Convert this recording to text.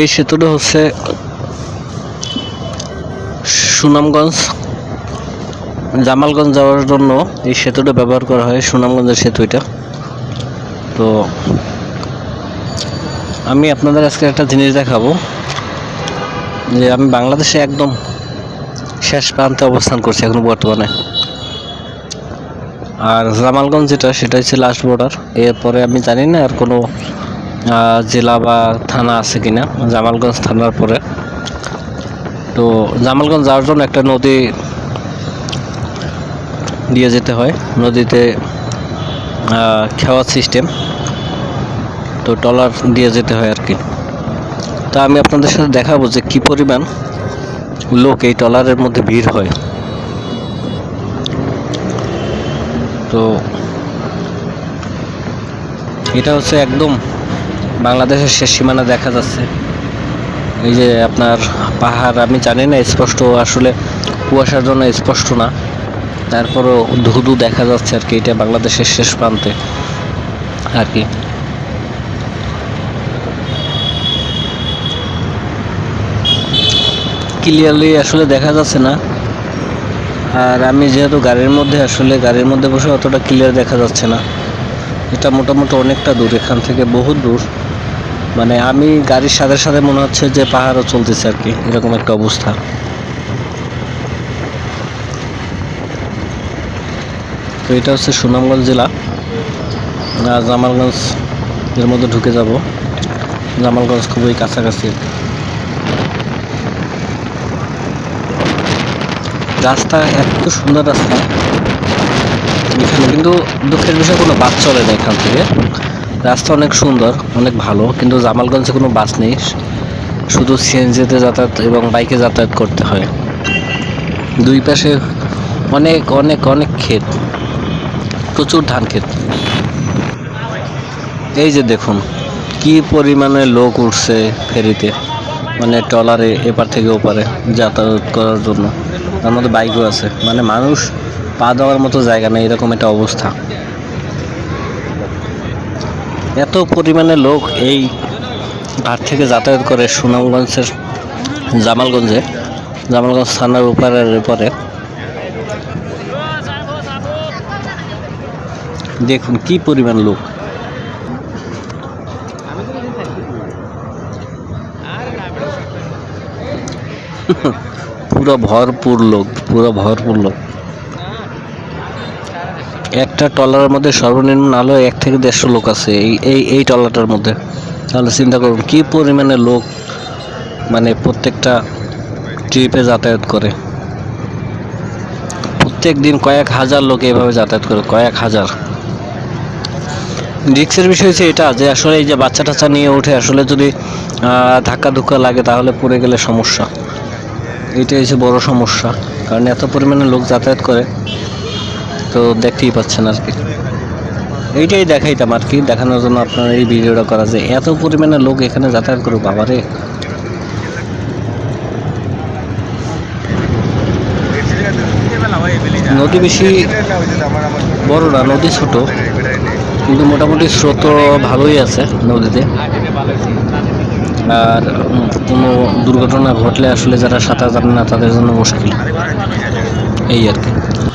এই সেতুটা হচ্ছে সুনামগঞ্জ। জামালগঞ্জ যাওয়ার জন্য এই সেতুটা ব্যবহার করা হয়, সুনামগঞ্জের সেতু এটা। তো আমি আপনাদের আজকে একটা জিনিস দেখাবো, যে আমি বাংলাদেশে একদম শেষ প্রান্তে অবস্থান করছি এখন বর্তমানে। আর জামালগঞ্জ যেটা, সেটা হচ্ছে লাস্ট বর্ডার এরপরে আমি জানি না আর কোনো জেলা বা থানা আছে কিনা? জামালগঞ্জ থানার পরে। তো জামালগঞ্জ যাওয়ার জন্য একটা নদী দিয়ে যেতে হয়। নদীতে খেওয়ার সিস্টেম তো টলার দিয়ে যেতে হয় আর কি। তা আমি আপনাদের সাথে দেখাবো যে কী পরিমাণ লোক এই টলারের মধ্যে ভিড় হয়। তো এটা হচ্ছে একদম বাংলাদেশের শেষ সীমানা দেখা যাচ্ছে। এই যে আপনার পাহাড়, আমি জানি না স্পষ্ট, আসলে কুয়াশার জন্য স্পষ্ট না। তারপরও ধুধু দেখা যাচ্ছে আর কি, এটা বাংলাদেশের শেষ প্রান্তে আর কি। ক্লিয়ারলি আসলে দেখা যাচ্ছে না। আর আমি যেহেতু গাড়ির মধ্যে, আসলে গাড়ির মধ্যে বসে অতটা ক্লিয়ার দেখা যাচ্ছে না। এটা মোটামুটি অনেকটা দূর, এখান থেকে বহু দূর। মানে আমি গাড়ির সাথে সাথে মনে হচ্ছে যে পাহাড়ও চলতেছে আর কি, এরকম একটা অবস্থা। তো এটা হচ্ছে সুনামগঞ্জ জেলা। আর জামালগঞ্জ এর মধ্যে ঢুকে যাব। জামালগঞ্জ খুবই কাছাকাছি। রাস্তা এত সুন্দর রাস্তা। এখানে কিন্তু দুঃখের বিষয়, কোনো বাস চলে না এখান থেকে। রাস্তা অনেক সুন্দর, অনেক ভালো, কিন্তু জামালগঞ্জে কোনো বাস নেই। শুধু সিএনজিতে যাতায়াত এবং বাইকে যাতায়াত করতে হয়। দুই পাশে অনেক অনেক অনেক ক্ষেত। প্রচুর ধান ক্ষেত। এই যে দেখুন, কি পরিমাণে লোক উঠছে ফেরিতে মানে ট্রলারে এপার থেকে ওপারে যাতায়াত করার জন্য। তার মধ্যে বাইকও আছে। মানে মানুষ পা দেওয়ার মতো জায়গা নেই, এরকম একটা অবস্থা। এত পরিমাণে লোক এই ঘাট থেকে যাতায়াত করে সুনামগঞ্জের জামালগঞ্জে, জামালগঞ্জ থানার উপরের পরে দেখুন কি পরিমাণ লোক। পুরো ভরপুর লোক, পুরো ভরপুর লোক। একটা ট্রলারের মধ্যে সর্বনিম্ন নাহলে এক থেকে দেড়শো লোক আছে এই এই ট্রলারটার মধ্যে। তাহলে চিন্তা করুন, কী পরিমাণে লোক মানে প্রত্যেকটা ট্রিপে যাতায়াত করে? প্রত্যেক দিন কয়েক হাজার লোক এভাবে যাতায়াত করে, কয়েক হাজার। রিক্সের বিষয় হচ্ছে এটা, যে আসলে এই যে বাচ্চা টাচ্চা নিয়ে উঠে আসলে যদি ধাক্কা ধুক্কা লাগে তাহলে পড়ে গেলে সমস্যা। এটাই হচ্ছে বড় সমস্যা, কারণ এত পরিমাণে লোক যাতায়াত করে। তো দেখতেই পাচ্ছেন আর কি। এইটাই দেখাইতাম আর কি, দেখানোর জন্য আপনার এই ভিডিওটা করা যায় এত পরিমাণে লোক এখানে যাতায়াত করুক, বাবারে। নদী বেশি বড় না, নদী ছোট, কিন্তু মোটামুটি স্রোত ভালোই আছে নদীতে। আর কোনো দুর্ঘটনা ঘটলে আসলে যারা সাঁতার জানে না, তাদের জন্য মুশকিল। এই আর কি।